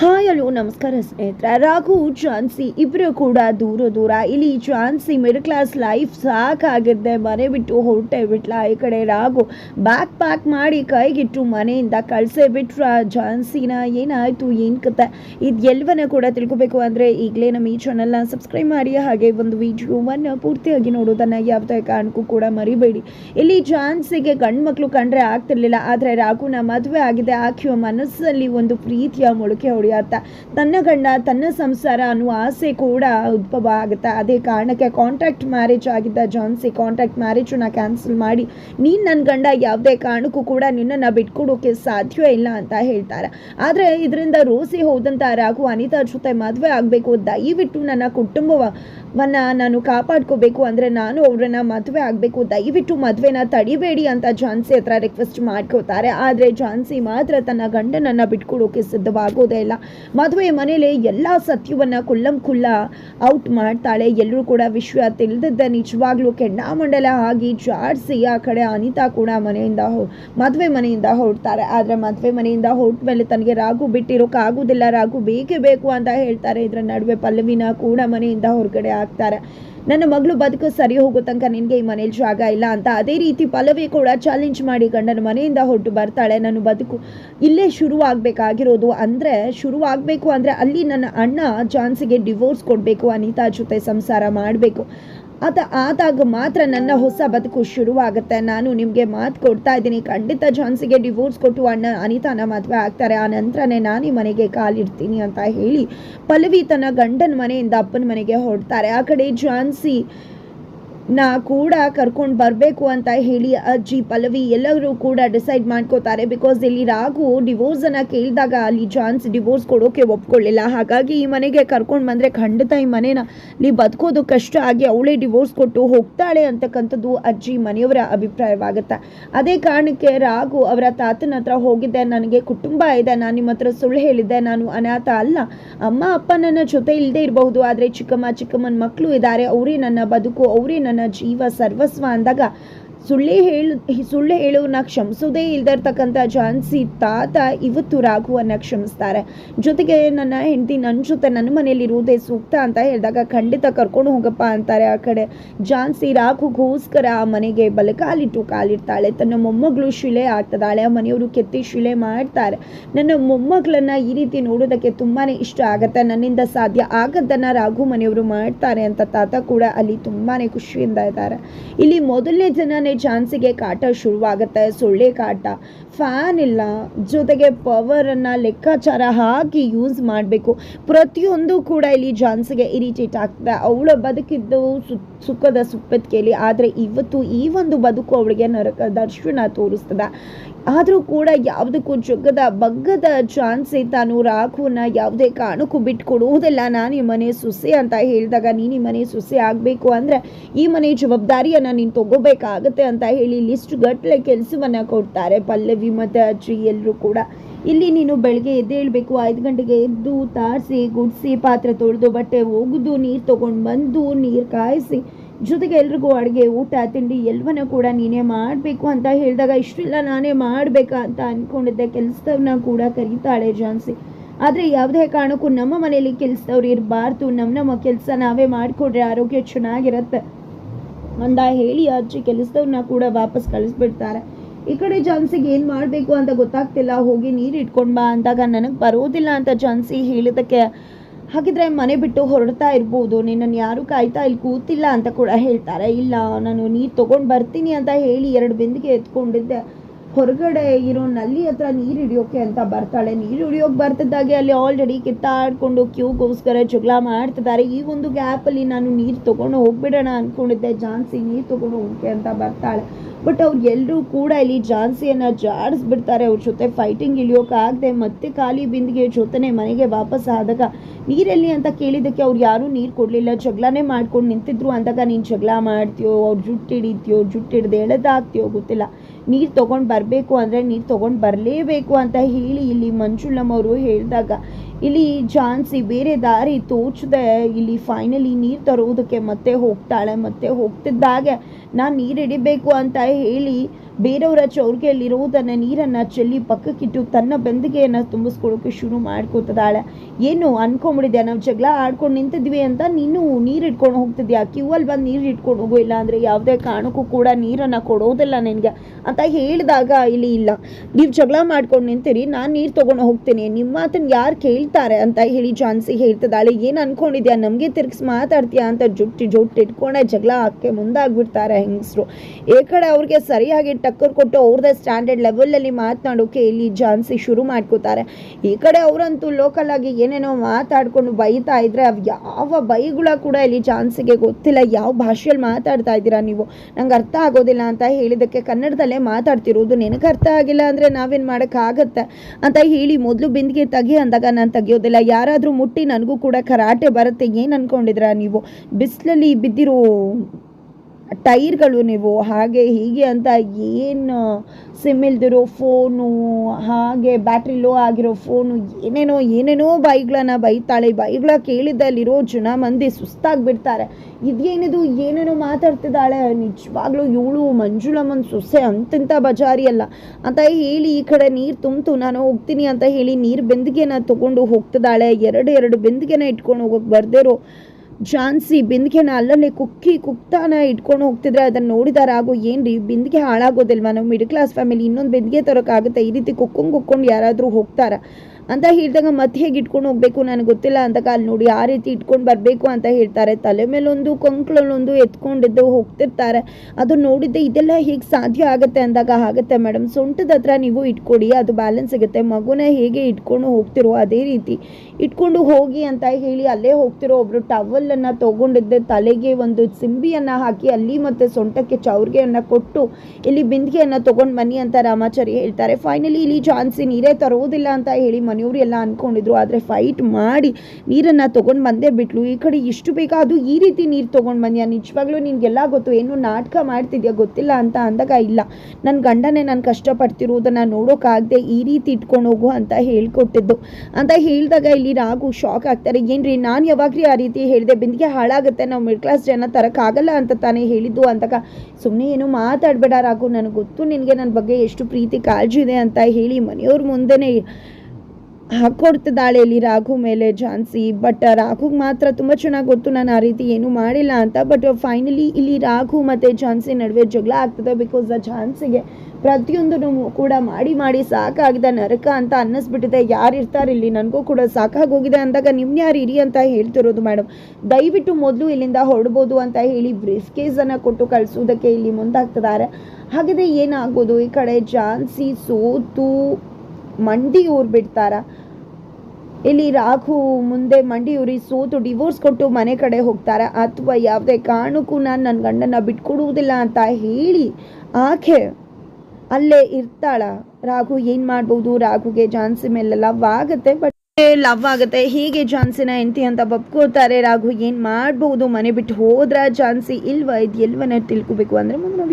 Hi, hello, ನಮಸ್ಕಾರ ಸ್ನೇಹಿತರೆ. ರಾಘು, ಝಾನ್ಸಿ ಇಬ್ಬರು ಕೂಡ ದೂರ ದೂರ. ಇಲ್ಲಿ ಝಾನ್ಸಿ ಮಿಡ್ ಕ್ಲಾಸ್ ಲೈಫ್ ಸಾಕಾಗಿದ್ದೆ ಮನೆ ಬಿಟ್ಟು ಹೊರಟೆ ಬಿಟ್ಲ. ಈ ಕಡೆ ರಾಘು ಬ್ಯಾಗ್ ಪ್ಯಾಕ್ ಮಾಡಿ ಕೈಗಿಟ್ಟು ಮನೆಯಿಂದ ಕಳಿಸೆ ಬಿಟ್ರ. ಝಾನ್ಸಿನ ಏನಾಯಿತು, ಏನು ಕತೆ? ಇದು ಎಲ್ವನ್ನ ಕೂಡ ತಿಳ್ಕೊಬೇಕು ಅಂದರೆ ಈಗಲೇ ನಮ್ಮ ಈ ಚಾನಲ್ನ ಸಬ್ಸ್ಕ್ರೈಬ್ ಮಾಡಿ. ಹಾಗೆ ಒಂದು ವಿಡಿಯೋವನ್ನು ಪೂರ್ತಿಯಾಗಿ ನೋಡೋದನ್ನು ಯಾವುದೇ ಕಾರಣಕ್ಕೂ ಕೂಡ ಮರಿಬೇಡಿ. ಇಲ್ಲಿ ಝಾನ್ಸಿಗೆ ಗಂಡು ಮಕ್ಕಳು ಕಂಡ್ರೆ ಆಗ್ತಿರ್ಲಿಲ್ಲ. ಆದರೆ ರಾಘುನ ಮದುವೆ ಆಗಿದೆ. ಆಕೆಯ ಮನಸ್ಸಲ್ಲಿ ಒಂದು ಪ್ರೀತಿಯ ಮೊಳಕೆ ಹೊಡೆಯುತ್ತೆ ತನ್ನ ಗಂಡ, ತನ್ನ ಸಂಸಾರ ಅನ್ನುವ ಆಸೆ ಕೂಡ ಉದ್ಭವ ಆಗುತ್ತೆ. ಅದೇ ಕಾರಣಕ್ಕೆ ಕಾಂಟ್ರಾಕ್ಟ್ ಮ್ಯಾರೇಜ್ ಆಗಿದ್ದ ಜಾನ್ಸಿ ಕಾಂಟ್ರಾಕ್ಟ್ ಮ್ಯಾರೇಜನ್ನ ಕ್ಯಾನ್ಸಲ್ ಮಾಡಿ, ನೀನು ನನ್ನ ಗಂಡ ಯಾವುದೇ ಕಾರಣಕ್ಕೂ ಕೂಡ ನಿನ್ನನ್ನು ಬಿಟ್ಕೊಡೋಕೆ ಸಾಧ್ಯ ಇಲ್ಲ ಅಂತ ಹೇಳ್ತಾರೆ. ಆದರೆ ಇದರಿಂದ ರೋಸಿ ಹೋದಂಥ ರಾಘು ಅನಿತಾ ಜೊತೆ ಮದುವೆ ಆಗಬೇಕು. ದಯವಿಟ್ಟು ನನ್ನ ಕುಟುಂಬವನ್ನ ನಾನು ಕಾಪಾಡ್ಕೋಬೇಕು ಅಂದರೆ ನಾನು ಅವ್ರನ್ನ ಮದುವೆ ಆಗಬೇಕು. ದಯವಿಟ್ಟು ಮದುವೆನ ತಡಿಬೇಡಿ ಅಂತ ಜಾನ್ಸಿ ಹತ್ರ ರಿಕ್ವೆಸ್ಟ್ ಮಾಡ್ಕೋತಾರೆ. ಆದರೆ ಜಾನ್ಸಿ ಮಾತ್ರ ತನ್ನ ಗಂಡನನ್ನ ಬಿಟ್ಕೊಡೋಕೆ ಸಿದ್ಧವಾಗೋದೇ ಇಲ್ಲ. ಮದುವೆ ಮನೇಲಿ ಎಲ್ಲ ಸತ್ಯವನ್ನು ಕುಲ್ಲಂ ಕುಲ್ಲ ಔಟ್ ಮಾಡ್ತಾಳೆ. ಎಲ್ಲರೂ ಕೂಡ ವಿಶ್ವ ತಿಳಿದಿದ್ದ ನಿಜವಾಗ್ಲೂ ಕೆಂಡಾಮಂಡಲ ಆಗಿ ಜಾಡ್ಸಿ ಆ ಕಡೆ ಅನಿತಾ ಕೂಡ ಮನೆಯಿಂದ ಮದುವೆ ಮನೆಯಿಂದ ಹೊರಡ್ತಾರೆ. ಆದರೆ ಮದುವೆ ಮನೆಯಿಂದ ಹೊರಟ ಮೇಲೆ ತನಗೆ ರಾಗು ಬಿಟ್ಟಿರೋಕ್ಕಾಗೋದಿಲ್ಲ ರಾಗು ಬೇಕೇ ಬೇಕು ಅಂತ ಹೇಳ್ತಾರೆ. ಇದರ ನಡುವೆ ಪಲ್ಲವಿನ ಕೂಡ ಮನೆಯಿಂದ ಹೊರಗಡೆ ಹಾಕ್ತಾರೆ. ನನ್ನ ಮಗಳು ಬದುಕು ಸರಿ ಹೋಗೋ ತನಕ ನಿನಗೆ ಈ ಮನೇಲಿ ಜಾಗ ಇಲ್ಲ ಅಂತ ಅದೇ ರೀತಿ ಪಲ್ಲವಿ ಕೂಡ ಚಾಲೆಂಜ್ ಮಾಡಿ ಗಂಡನ ಮನೆಯಿಂದ ಹೊರಟು ಬರ್ತಾಳೆ. ನನ್ನ ಬದುಕು ಇಲ್ಲೇ ಶುರು ಆಗಬೇಕಾಗಿರೋದು ಅಂದರೆ ಶುರು ಆಗಬೇಕು ಅಂದರೆ ಅಲ್ಲಿ ನನ್ನ ಅಣ್ಣ ಜಾನ್ಸಿಗೆ ಡಿವೋರ್ಸ್ ಕೊಡಬೇಕು, ಅನಿತಾ ಜೊತೆ ಸಂಸಾರ ಮಾಡಬೇಕು. ಅದ ಆದಾಗ ಮಾತ್ರ ನನ್ನ ಹೊಸ ಬದುಕು ಶುರುವಾಗುತ್ತೆ. ನಾನು ನಿಮಗೆ ಮಾತು ಕೊಡ್ತಾ ಇದ್ದೀನಿ. ಖಂಡಿತ ಜಾನ್ಸಿಗೆ ಡಿವೋರ್ಸ್ ಕೊಟ್ಟು ಅಣ್ಣ ಅನಿತಾನ ಮದುವೆ ಆಗ್ತಾರೆ. ಆ ನಂತರನೇ ನಾನೇ ಮನೆಗೆ ಕಾಲಿಡ್ತೀನಿ ಅಂತ ಹೇಳಿ ಪಲ್ಲವಿ ತನ್ನ ಗಂಡನ ಮನೆಯಿಂದ ಅಪ್ಪನ ಮನೆಗೆ ಹೊರಡ್ತಾರೆ. ಆ ಕಡೆ ಜಾನ್ಸಿ ನಾ ಕೂಡ ಕರ್ಕೊಂಡು ಬರಬೇಕು ಅಂತ ಹೇಳಿ ಅಜ್ಜಿ, ಪಲ್ಲವಿ ಎಲ್ಲರೂ ಕೂಡ ಡಿಸೈಡ್ ಮಾಡ್ಕೋತಾರೆ. ಬಿಕಾಸ್ ಇಲ್ಲಿ ರಾಘು ಡಿವೋರ್ಸನ್ನು ಕೇಳಿದಾಗ ಅಲ್ಲಿ ಜಾನ್ಸ್ ಡಿವೋರ್ಸ್ ಕೊಡೋಕೆ ಒಪ್ಕೊಳ್ಳಿಲ್ಲ. ಹಾಗಾಗಿ ಈ ಮನೆಗೆ ಕರ್ಕೊಂಡು ಬಂದರೆ ಖಂಡಿತ ಈ ಮನೇನ ಇಲ್ಲಿ ಬದುಕೋದು ಕಷ್ಟ. ಆಗಿ ಅವಳೇ ಡಿವೋರ್ಸ್ ಕೊಟ್ಟು ಹೋಗ್ತಾಳೆ ಅಂತಕ್ಕಂಥದ್ದು ಅಜ್ಜಿ ಮನೆಯವರ ಅಭಿಪ್ರಾಯವಾಗುತ್ತೆ. ಅದೇ ಕಾರಣಕ್ಕೆ ರಾಘು ಅವರ ತಾತನ ಹತ್ರ ಹೋಗಿದ್ದೆ. ನನಗೆ ಕುಟುಂಬ ಇದೆ. ನಾನು ನಿಮ್ಮ ಹತ್ರ ಸುಳ್ಳು ಹೇಳಿದ್ದೆ. ನಾನು ಅನಾಥ ಅಲ್ಲ. ಅಮ್ಮ, ಅಪ್ಪ ನನ್ನ ಜೊತೆ ಇಲ್ಲದೆ ಇರಬಹುದು. ಆದರೆ ಚಿಕ್ಕಮ್ಮ, ಚಿಕ್ಕಮ್ಮನ ಮಕ್ಕಳು ಇದ್ದಾರೆ. ಅವರೇ ನನ್ನ ಬದುಕು. ಅವರೇ ನನ್ನ ಜೀವ ಸರ್ವಸ್ವ ಅಂದಾಗ ಸುಳ್ಳೇ ಹೇಳು, ಸುಳ್ಳು ಹೇಳುವನ್ನ ಕ್ಷಮಿಸೋದೇ ಇಲ್ದಿರ್ತಕ್ಕಂಥ ಝಾನ್ಸಿ ತಾತ ಇವತ್ತು ರಾಘುವನ್ನ ಕ್ಷಮಿಸ್ತಾರೆ. ಜೊತೆಗೆ ನನ್ನ ಹೆಂಡತಿ ನನ್ನ ಜೊತೆ ನನ್ನ ಮನೆಯಲ್ಲಿ ಇರುವುದೇ ಸೂಕ್ತ ಅಂತ ಹೇಳಿದಾಗ ಖಂಡಿತ ಕರ್ಕೊಂಡು ಹೋಗಪ್ಪ ಅಂತಾರೆ. ಆ ಕಡೆ ಝಾನ್ಸಿ ರಾಘುಗೋಸ್ಕರ ಆ ಮನೆಗೆ ಬಲಕಾಲಿಟ್ಟು ಕಾಲಿಡ್ತಾಳೆ. ತನ್ನ ಮೊಮ್ಮಗಳು ಶಿಲೆ ಆಗ್ತದಾಳೆ ಆ ಮನೆಯವರು ಕೆತ್ತಿ ಶಿಲೆ ಮಾಡ್ತಾರೆ. ನನ್ನ ಮೊಮ್ಮಗಳನ್ನ ಈ ರೀತಿ ನೋಡೋದಕ್ಕೆ ತುಂಬಾ ಇಷ್ಟ ಆಗತ್ತೆ. ನನ್ನಿಂದ ಸಾಧ್ಯ ಆಗದ್ದನ್ನು ರಾಘು ಮನೆಯವರು ಮಾಡ್ತಾರೆ ಅಂತ ತಾತ ಕೂಡ ಅಲ್ಲಿ ತುಂಬಾ ಖುಷಿಯಿಂದ ಇದ್ದಾರೆ. ಇಲ್ಲಿ ಮೊದಲನೇ ದಿನನೇ ಚಾನ್ಸಿಗೆ ಕಾಟ ಶುರುವಾಗುತ್ತೆ, ಸೊಳ್ಳೆ ಕಾಟ. ಫ್ಯಾನ್ ಇಲ್ಲ. ಜೊತೆಗೆ ಪವರನ್ನು ಲೆಕ್ಕಾಚಾರ ಹಾಕಿ ಯೂಸ್ ಮಾಡಬೇಕು. ಪ್ರತಿಯೊಂದು ಕೂಡ ಇಲ್ಲಿ ಜಾನ್ಸಿಗೆ ಇರಿಟೇಟ್ ಆಗ್ತದೆ. ಅವಳ ಬದುಕಿದ್ದು ಸು, ಸುಖದ ಸುಪ್ಪತ್ತಿಗೆಯಲ್ಲಿ ಆದರೆ ಇವತ್ತು ಈ ಒಂದು ಬದುಕು ಅವಳಿಗೆ ನರಕ ದರ್ಶನ ತೋರಿಸ್ತದೆ. ಆದರೂ ಕೂಡ ಯಾವುದಕ್ಕೂ ಜಗ್ಗದ, ಬಗ್ಗದ ಚಾನ್ಸ್ ತಾನು ರಾಘುವನ್ನ ಯಾವುದೇ ಕಾರಣಕ್ಕೂ ಬಿಟ್ಕೊಡುವುದಿಲ್ಲ. ನಾನು ಈ ಮನೆ ಸುಸೆ ಅಂತ ಹೇಳಿದಾಗ ನೀನು ಈ ಮನೆ ಸೊಸೆ ಆಗಬೇಕು ಅಂದರೆ ಈ ಮನೆ ಜವಾಬ್ದಾರಿಯನ್ನು ನೀನು ತಗೋಬೇಕಾಗತ್ತೆ. ಅಂತ ಹೇಳಿ ಲಿಸ್ಟ್ ಗಟ್ಟಲೆ ಕೆಲಸವನ್ನು ಕೊಡ್ತಾರೆ. ಪಲ್ಲವಿ ಮತ್ತು ಅಜ್ಜಿ ಎಲ್ಲರೂ ಕೂಡ. ಇಲ್ಲಿ ನೀನು ಬೆಳಗ್ಗೆ ಎದ್ದೇಳಬೇಕು ಐದು ಗಂಟೆಗೆ ಎದ್ದು ತಾರಿಸಿ, ಗುಡಿಸಿ, ಪಾತ್ರೆ ತೊಳೆದು, ಬಟ್ಟೆ ಒಗೆದು, ನೀರು ತೊಗೊಂಡು ಬಂದು, ನೀರು ಕಾಯಿಸಿ, ಜೊತೆಗೆ ಎಲ್ರಿಗೂ ಅಡುಗೆ, ಊಟ, ತಿಂಡಿ ಎಲ್ಲವನ್ನ ಕೂಡ ನೀನೇ ಮಾಡಬೇಕು ಅಂತ ಹೇಳಿದಾಗ ಇಷ್ಟೆಲ್ಲ ನಾನೇ ಮಾಡಬೇಕಾ ಅಂತ ಅಂದ್ಕೊಂಡಿದ್ದೆ ಕೆಲಸದವ್ರನ್ನ ಕೂಡ ಕರೀತಾಳೆ ಜಾನ್ಸಿ. ಆದರೆ ಯಾವುದೇ ಕಾರಣಕ್ಕೂ ನಮ್ಮ ಮನೆಯಲ್ಲಿ ಕೆಲಸದವ್ರು ಇರಬಾರ್ದು. ನಮ್ಮ ನಮ್ಮ ಕೆಲಸ ನಾವೇ ಮಾಡಿಕೊಂಡ್ರೆ ಆರೋಗ್ಯ ಚೆನ್ನಾಗಿರುತ್ತೆ. ಅಂದ ಹೇಳಿ, ಅಜ್ಜಿ ಕೆಲಸದವ್ರನ್ನ ಕೂಡ ವಾಪಸ್ ಕಳಿಸ್ಬಿಡ್ತಾರೆ. ಈ ಕಡೆ ಜಾನ್ಸಿಗೆ ಏನು ಮಾಡಬೇಕು ಅಂತ ಗೊತ್ತಾಗ್ತಿಲ್ಲ, ಹೋಗಿ ನೀರು ಇಟ್ಕೊಂಡು ಬಾ ಅಂದಾಗ ನನಗೆ ಬರೋದಿಲ್ಲ ಅಂತ ಜಾನ್ಸಿ ಹೇಳಿದ್ದಕ್ಕೆ ಹಾಗಿದ್ರೆ ಮನೆ ಬಿಟ್ಟು ಹೊರಡ್ತಾ ಇರ್ಬೋದು ನಿನ್ನನ್ನು ಯಾರು ಕಾಯ್ತಾ ಇಲ್ಲಿ ಕೂತಿಲ್ಲ ಅಂತ ಕೂಡ ಹೇಳ್ತಾರೆ. ಇಲ್ಲ, ನಾನು ನೀರು ತೊಗೊಂಡು ಬರ್ತೀನಿ ಅಂತ ಹೇಳಿ ಎರಡು ಬಿಂದಿಗೆ ಎತ್ಕೊಂಡಿದ್ದೆ. ಹೊರಗಡೆ ಇರೋ ನಲ್ಲಿ ಹತ್ರ ನೀರು ಹಿಡಿಯೋಕೆ ಅಂತ ಬರ್ತಾಳೆ. ನೀರು ಹಿಡಿಯೋಕೆ ಬರ್ತಿದ್ದಾಗೆ ಅಲ್ಲಿ ಆಲ್ರೆಡಿ ಕಿತ್ತಾಡ್ಕೊಂಡು ಕ್ಯೂಗೋಸ್ಕರ ಜಗಳ ಮಾಡ್ತಿದ್ದಾರೆ. ಈ ಒಂದು ಗ್ಯಾಪಲ್ಲಿ ನಾನು ನೀರು ತೊಗೊಂಡು ಹೋಗ್ಬಿಡೋಣ ಅಂದ್ಕೊಂಡಿದ್ದೆ ಜಾನ್ಸಿ ನೀರು ತೊಗೊಂಡು ಹೋಗಕ್ಕೆ ಅಂತ ಬರ್ತಾಳೆ. ಬಟ್ ಅವ್ರು ಎಲ್ಲರೂ ಕೂಡ ಇಲ್ಲಿ ಝಾನ್ಸಿಯನ್ನು ಜಾಡಿಸ್ಬಿಡ್ತಾರೆ. ಅವ್ರ ಜೊತೆ ಫೈಟಿಂಗ್ ಇಳಿಯೋಕ್ಕಾಗದೆ ಮತ್ತೆ ಖಾಲಿ ಬಿಂದಿಗೆ ಜೊತೆನೆ ಮನೆಗೆ ವಾಪಸ್ ಆದಾಗ ನೀರೆಲ್ಲಿ ಅಂತ ಕೇಳಿದ್ದಕ್ಕೆ ಅವ್ರು ಯಾರೂ ನೀರು ಕೊಡಲಿಲ್ಲ. ಜಗಳನೇ ಮಾಡ್ಕೊಂಡು ನಿಂತಿದ್ರು ಅಂದಾಗ ನೀನು ಜಗಳ ಮಾಡ್ತೀಯೋ, ಅವ್ರು ಜುಟ್ಟು ಹಿಡಿತೀಯೋ, ಜುಟ್ಟು ಹಿಡ್ದು ಗೊತ್ತಿಲ್ಲ. ನೀರು ತೊಗೊಂಡು ಬರಬೇಕು ಅಂದರೆ ನೀರು ತೊಗೊಂಡು ಬರಲೇಬೇಕು ಅಂತ ಹೇಳಿ ಇಲ್ಲಿ ಮಂಜುಳಮ್ಮ ಅವರು ಹೇಳಿದಾಗ ಇಲ್ಲಿ ಜಾನ್ಸಿ ಬೇರೆ ದಾರಿ ತೋಚದೆ. ಇಲ್ಲಿ ಫೈನಲಿ ನೀರು ತರೋದಕ್ಕೆ ಮತ್ತೆ ಹೋಗ್ತಾಳೆ, ಮತ್ತೆ ಹೋಗ್ತಿದ್ದಾಗೆ ನಾನು ನೀರು ಹಿಡಿಬೇಕು ಅಂತ ಹೇಳಿ ಬೇರೆಯವರ ತನ್ನ ನೀರನ್ನು ಚೆಲ್ಲಿ ಪಕ್ಕಕ್ಕಿಟ್ಟು ತನ್ನ ಬೆಂದಿಗೆಯನ್ನು ತುಂಬಿಸ್ಕೊಳ್ಳೋಕೆ ಶುರು ಮಾಡ್ಕೋತದಾಳೆ ಏನು ಅನ್ಕೊಂಬಿಡಿದ್ಯಾ ನಾವು ಜಗಳ ಆಡ್ಕೊಂಡು ನಿಂತಿದ್ವಿ ಅಂತ ನೀನು ನೀರು ಇಟ್ಕೊಂಡು ಹೋಗ್ತಿದ್ಯಾ? ಕ್ಯೂವಲ್ಲಿ ಬಂದು ನೀರು ಇಟ್ಕೊಂಡು ಹೋಗೋ, ಇಲ್ಲ ಅಂದರೆ ಯಾವುದೇ ಕಾರಣಕ್ಕೂ ಕೂಡ ನೀರನ್ನು ಕೊಡೋದಿಲ್ಲ ನಿನಗೆ ಅಂತ ಹೇಳಿದಾಗ ಇಲ್ಲಿ ಇಲ್ಲ. ನೀವು ಜಗಳ ಮಾಡ್ಕೊಂಡು ನಿಂತೀರಿ, ನಾನು ನೀರು ತೊಗೊಂಡು ಹೋಗ್ತೀನಿ. ನಿಮ್ಮ ಮಾತನ್ನು ಯಾರು ಕೇಳ್ತಾರೆ ಅಂತ ಹೇಳಿ ಜಾನ್ಸಿ ಹೇಳ್ತದಾಳೆ ಏನು ಅನ್ಕೊಂಡಿದ್ಯಾ? ನಮಗೆ ತಿರ್ಗಿಸಿ ಮಾತಾಡ್ತೀಯಾ ಅಂತ ಜುಟ್ಟಿ ಇಟ್ಕೊಂಡೆ ಜಗಳ ಹಾಕಿ ಮುಂದಾಗ್ಬಿಡ್ತಾರೆ ಹೆಂಗಸರು. ಈ ಕಡೆ ಅವ್ರಿಗೆ ಸರಿಯಾಗಿ ಟಕ್ಕರ್ ಕೊಟ್ಟು ಅವ್ರದ್ದೇ ಸ್ಟ್ಯಾಂಡರ್ಡ್ ಲೆವೆಲಲ್ಲಿ ಮಾತನಾಡೋಕೆ ಇಲ್ಲಿ ಜಾನ್ಸಿ ಶುರು ಮಾಡ್ಕೋತಾರೆ. ಈ ಕಡೆ ಅವರಂತೂ ಲೋಕಲ್ ಆಗಿ ಏನೇನೋ ಮಾತಾಡ್ಕೊಂಡು ಬೈತಾ ಇದ್ರೆ ಅವು ಯಾವ ಬೈಗಳ ಕೂಡ ಇಲ್ಲಿ ಜಾನ್ಸಿಗೆ ಗೊತ್ತಿಲ್ಲ. ಯಾವ ಭಾಷೆಯಲ್ಲಿ ಮಾತಾಡ್ತಾ ಇದ್ದೀರಾ ನೀವು? ನಂಗೆ ಅರ್ಥ ಆಗೋದಿಲ್ಲ ಅಂತ ಹೇಳಿದ್ದಕ್ಕೆ ಕನ್ನಡದಲ್ಲೇ ಮಾತಾಡ್ತಿರೋದು. ನಿನಗೆ ಅರ್ಥ ಆಗಿಲ್ಲ ಅಂದರೆ ನಾವೇನು ಮಾಡೋಕ್ಕಾಗತ್ತೆ? ಅಂತ ಹೇಳಿ ಮೊದಲು ಬಿಂದಿಗೆ ತೆಗಿ ಅಂದಾಗ ನಾನು ತೆಗಿಯೋದಿಲ್ಲ. ಯಾರಾದರೂ ಮುಟ್ಟಿ ನನಗೂ ಕೂಡ ಕರಾಟೆ ಬರುತ್ತೆ. ಏನು ಅನ್ಕೊಂಡಿದ್ರ ನೀವು? ಬಿಸಿಲಲ್ಲಿ ಬಿದ್ದಿರೋ ಟೈರ್ಗಳು ನೀವು ಹಾಗೆ ಹೀಗೆ ಅಂತ ಏನು ಸಿಮ್ ಇಲ್ದಿರೋ ಫೋನು, ಹಾಗೆ ಬ್ಯಾಟ್ರಿ ಲೋ ಆಗಿರೋ ಫೋನು, ಏನೇನೋ ಏನೇನೋ ಬೈಗಳನ್ನ ಬೈತಾಳೆ. ಬೈಗಳ ಕೇಳಿದ್ದಲ್ಲಿರೋ ಜನ ಮಂದಿ ಸುಸ್ತಾಗ್ಬಿಡ್ತಾರೆ. ಇದೇನಿದು ಏನೇನೋ ಮಾತಾಡ್ತಿದ್ದಾಳೆ. ನಿಜವಾಗ್ಲೂ ಇವಳು ಮಂಜುಳಮ್ಮನ ಸೊಸೆ ಅಂತಿಂತ ಬಜಾರಿ ಅಲ್ಲ. ಅಂತ ಹೇಳಿ ಈ ಕಡೆ ನೀರು ತುಂಬಿತು. ನಾನು ಹೋಗ್ತೀನಿ ಅಂತ ಹೇಳಿ ನೀರು ಬೆಂದಿಗೆನ ತಗೊಂಡು ಹೋಗ್ತಿದ್ದಾಳೆ. ಎರಡು ಎರಡು ಬೆಂದಿಗೆನ ಇಟ್ಕೊಂಡು ಹೋಗೋಕೆ ಬರ್ದಿರೋ ಝಾನ್ಸಿ ಬಿಂದಿಗೆನ ಅಲ್ಲಲ್ಲೇ ಕುಕ್ಕಿ ಕುಕ್ತಾನ ಇಟ್ಕೊಂಡು ಹೋಗ್ತಿದ್ರೆ ಅದನ್ನ ನೋಡಿದಾರ ಆಗೋ ಏನ್ರಿ, ಬಿಂದಿಗೆ ಹಾಳಾಗೋದಿಲ್ವಾ? ನಾವು ಮಿಡ್ ಕ್ಲಾಸ್ ಫ್ಯಾಮಿಲಿ ಇನ್ನೊಂದು ಬಿಂದಿಗೆ ತರೋಕ್ಕಾಗುತ್ತೆ ಈ ರೀತಿ ಕುಕ್ಕೊಂಡು ಕುಕ್ಕೊಂಡು ಯಾರಾದರೂ ಹೋಗ್ತಾರ? ಅಂತ ಹೇಳಿದಾಗ ಮತ್ತೆ ಹೇಗೆ ಇಟ್ಕೊಂಡು ಹೋಗ್ಬೇಕು ನನಗೆ ಗೊತ್ತಿಲ್ಲ. ಅಂದಾಗ ಅಲ್ಲಿ ನೋಡಿ ಆ ರೀತಿ ಇಟ್ಕೊಂಡು ಬರಬೇಕು ಅಂತ ಹೇಳ್ತಾರೆ. ತಲೆ ಮೇಲೊಂದು ಕೊಂಕ್ಳಲ್ಲೊಂದು ಎತ್ಕೊಂಡಿದ್ದು ಹೋಗ್ತಿರ್ತಾರೆ. ಅದು ನೋಡಿದ್ದೆ ಇದೆಲ್ಲ ಹೇಗೆ ಸಾಧ್ಯ ಆಗುತ್ತೆ ಅಂದಾಗ ಆಗುತ್ತೆ ಮೇಡಮ್ ಸೊಂಟದ ಹತ್ರ ನೀವು ಇಟ್ಕೊಡಿ, ಅದು ಬ್ಯಾಲೆನ್ಸ್ ಸಿಗುತ್ತೆ. ಮಗುನ ಹೇಗೆ ಇಟ್ಕೊಂಡು ಹೋಗ್ತಿರೋ ಅದೇ ರೀತಿ. ಇಟ್ಕೊಂಡು ಹೋಗಿ ಅಂತ ಹೇಳಿ ಅಲ್ಲೇ ಹೋಗ್ತಿರೋ ಒಬ್ಬರು ಟವಲನ್ನು ತೊಗೊಂಡಿದ್ದೆ. ತಲೆಗೆ ಒಂದು ಸಿಂಬಿಯನ್ನು ಹಾಕಿ ಅಲ್ಲಿ ಮತ್ತೆ ಸೊಂಟಕ್ಕೆ ಚೌರಿಗೆಯನ್ನು ಕೊಟ್ಟು, ಇಲ್ಲಿ ಬಿಂದಿಗೆಯನ್ನು ತೊಗೊಂಡು ಬನ್ನಿ ಅಂತ ರಾಮಾಚಾರಿ ಹೇಳ್ತಾರೆ. ಫೈನಲಿ ಇಲ್ಲಿ ಝಾನ್ಸಿ ನೀರೇ ತರೋದಿಲ್ಲ ಅಂತ ಹೇಳಿ ಮನೆಯವರು ಎಲ್ಲ ಅನ್ಕೊಂಡಿದ್ರು. ಆದರೆ ಫೈಟ್ ಮಾಡಿ ನೀರನ್ನು ತೊಗೊಂಡು ಬಂದೇ ಬಿಟ್ಲು. ಈ ಕಡೆ ಇಷ್ಟು ಬೇಕಾ ಅದು ಈ ರೀತಿ ನೀರು ತೊಗೊಂಡು ಬಂದ್ಯಾ? ನಿಜವಾಗ್ಲೂ ನಿನಗೆಲ್ಲ ಗೊತ್ತು. ಏನು ನಾಟಕ ಮಾಡ್ತಿದ್ಯಾ ಗೊತ್ತಿಲ್ಲ ಅಂತ ಅಂದಾಗ ಇಲ್ಲ. ನನ್ನ ಗಂಡನೇ ನಾನು ಕಷ್ಟಪಡ್ತಿರೋದನ್ನು ನೋಡೋಕ್ಕಾಗದೆ ಈ ರೀತಿ ಇಟ್ಕೊಂಡು ಹೋಗು ಅಂತ ಹೇಳ್ಕೊಟ್ಟಿದ್ದು. ಅಂತ ಹೇಳಿದಾಗ ಇಲ್ಲಿ ರಾಗು ಶಾಕ್ ಆಗ್ತಾರೆ. ಏನ್ರಿ, ನಾನು ಯಾವಾಗ್ರಿ ಆ ರೀತಿ ಹೇಳಿದೆ? ಬಿಂದಿಗೆ ಹಾಳಾಗುತ್ತೆ. ನಾವು ಮಿಡ್ ಕ್ಲಾಸ್ ಜನ ತರಕ್ಕಾಗಲ್ಲ ಅಂತ ತಾನೇ ಹೇಳಿದ್ದು ಅಂತಕ ಸುಮ್ಮನೆ ಏನು ಮಾತಾಡಬೇಡ ರಾಗು ನನಗೆ ಗೊತ್ತು ನಿನಗೆ ನನ್ನ ಬಗ್ಗೆ ಎಷ್ಟು ಪ್ರೀತಿ ಕಾಳಜಿ ಇದೆ ಅಂತ ಹೇಳಿ ಮನೆಯವ್ರ ಮುಂದೆನೇ ಹಾಕ್ಕೊಡ್ತಿದ್ದಾಳೆ ಇಲ್ಲಿ ರಾಘು ಮೇಲೆ ಝಾನ್ಸಿ ಬಟ್ ರಾಘುಗೆ ಮಾತ್ರ ತುಂಬ ಚೆನ್ನಾಗಿ ಗೊತ್ತು ನಾನು ಆ ರೀತಿ ಏನೂ ಮಾಡಿಲ್ಲ ಅಂತ ಬಟ್ ಫೈನಲಿ ಇಲ್ಲಿ ರಾಘು ಮತ್ತು ಝಾನ್ಸಿ ನಡುವೆ ಜಗಳ ಆಗ್ತದೆ ಬಿಕಾಸ್ ಆ ಝಾನ್ಸಿಗೆ ಪ್ರತಿಯೊಂದು ಕೂಡ ಮಾಡಿ ಮಾಡಿ ಸಾಕಾಗಿದೆ ನರಕ ಅಂತ ಅನ್ನಿಸ್ಬಿಟ್ಟಿದೆ. ಯಾರು ಇರ್ತಾರೆ ಇಲ್ಲಿ? ನನಗೂ ಕೂಡ ಸಾಕಾಗೋಗಿದೆ ಅಂದಾಗ ನಿಮ್ನ ಯಾರು ಇರಿ ಅಂತ ಹೇಳ್ತಿರೋದು ಮೇಡಮ್ ದಯವಿಟ್ಟು ಮೊದಲು ಇಲ್ಲಿಂದ ಹೊರಡ್ಬೋದು ಅಂತ ಹೇಳಿ ಬ್ರೀಫ್ ಕೇಸನ್ನು ಕೊಟ್ಟು ಕಳಿಸೋದಕ್ಕೆ ಇಲ್ಲಿ ಮುಂದಾಗ್ತಿದ್ದಾರೆ. ಹಾಗಾದರೆ ಏನಾಗೋದು? ಈ ಕಡೆ ಝಾನ್ಸಿ ಸೋತು ಮಂಡಿ ಊರ್ ಬಿಡ್ತಾರ? ಇಲ್ಲಿ ರಾಘು ಮುಂದೆ ಮಂಡಿ ಊರಿ ಸೋತು ಡಿವೋರ್ಸ್ ಕೊಟ್ಟು ಮನೆ ಕಡೆ ಹೋಗ್ತಾರ. ಅಥವಾ ಯಾವುದೇ ಕಾರಣಕ್ಕೂ ನಾನು ನನ್ನ ಗಂಡನ ಬಿಟ್ಕೊಡುವುದಿಲ್ಲ ಅಂತ ಹೇಳಿ ಆಕೆ ಅಲ್ಲೇ ಇರ್ತಾಳ. ರಾಘು ಏನು ಮಾಡ್ಬೋದು? ರಾಘುಗೆ ಝಾನ್ಸಿ ಮೇಲೆ ಲವ್ ಆಗುತ್ತೆ ಬಟ್ ಲವ್ ಆಗುತ್ತೆ. ಹೀಗೆ ಝಾನ್ಸಿನ ಹೆಂಡತಿ ಅಂತ ಬಪ್ಕೋತಾರೆ ರಾಘು ಏನು ಮಾಡ್ಬೋದು? ಮನೆ ಬಿಟ್ಟು ಹೋದ್ರ ಝಾನ್ಸಿ ಇಲ್ವಾ? ಇದು ಎಲ್ವನ ತಿಳ್ಕೊಬೇಕು ಅಂದ್ರೆ ಮುಂದೆ